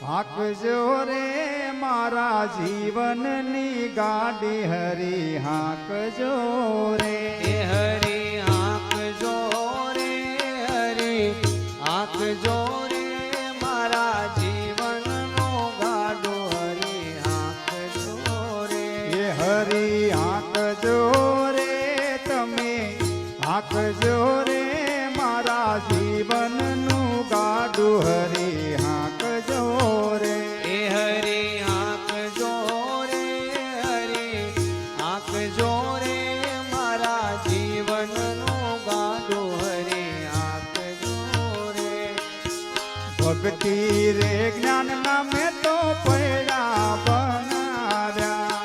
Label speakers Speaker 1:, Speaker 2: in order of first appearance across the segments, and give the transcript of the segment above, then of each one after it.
Speaker 1: હાકજો રે મારા જીવનની ગાડી હરી હાકજો રે.
Speaker 2: હરી હાકજો રે હરી હાકજો રે મારા જીવનનો ગાડો હરી હાકજો રે.
Speaker 1: હરી હાકજો રે તમે હાકજો
Speaker 2: જોરે
Speaker 1: ભક્તિ રે જ્ઞાન નામે તો પૈડા બનાવ્યા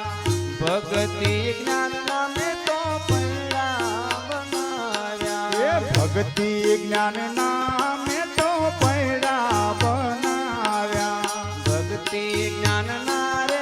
Speaker 2: ભક્તિ જ્ઞાન નામે તો પૈડા બનાવ્યા એ
Speaker 1: ભક્તિ જ્ઞાન નામે તો પૈડા બનાવ્યા
Speaker 2: ભક્તિ જ્ઞાન નારે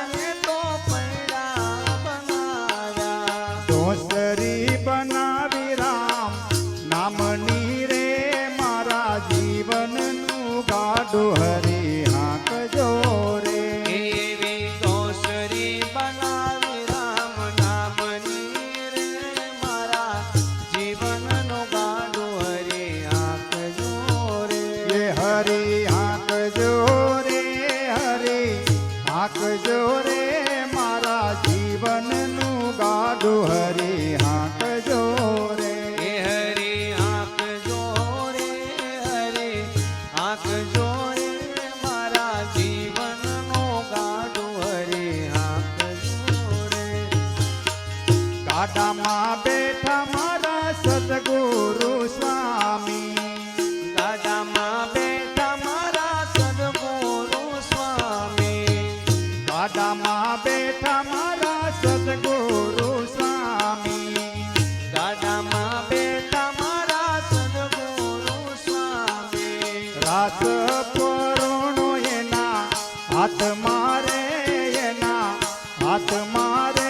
Speaker 1: હાથમાં રે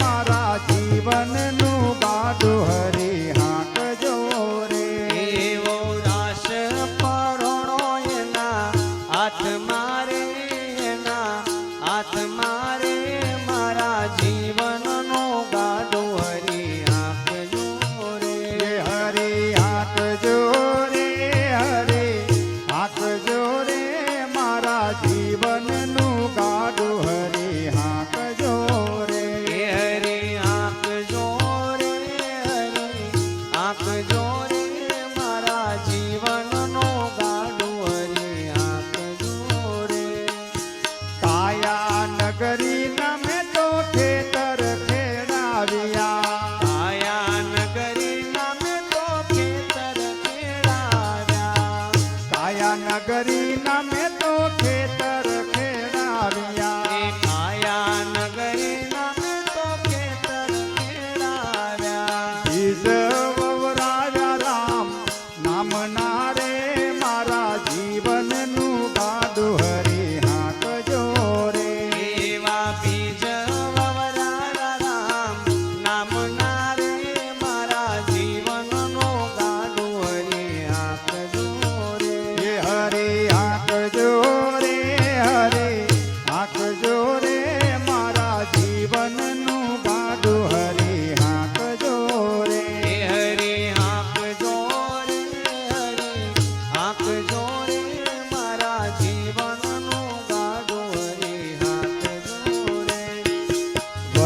Speaker 1: મારા જીવનનું બાડું હરી હાંકજો રે
Speaker 2: એવો
Speaker 1: દાસ પરણો એના હાથમાં રે
Speaker 2: એના હાથમાં રે
Speaker 1: મારા જીવનનો બાડું હરી હાંકજો રે
Speaker 2: હરી
Speaker 1: હાંકજો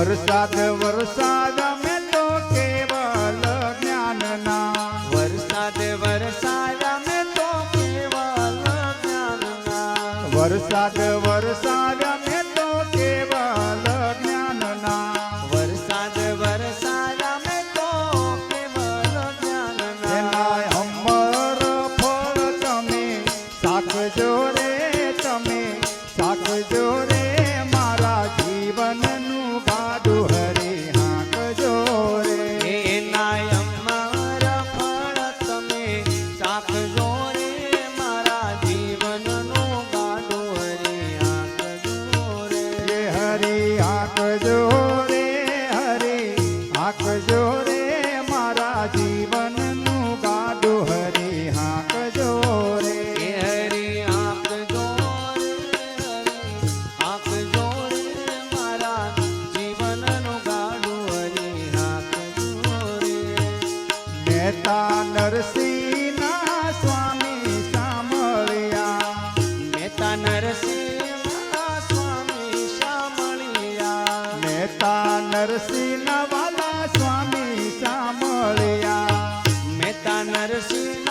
Speaker 1: વરસાદ વરસાદ અમે તો કેવલ જ્ઞાનના.
Speaker 2: વરસાદ વરસાદ અમે તો કેવલ જ્ઞાનના.
Speaker 1: વરસાદ વરસાદ અમે તો કેવલ
Speaker 2: medicine.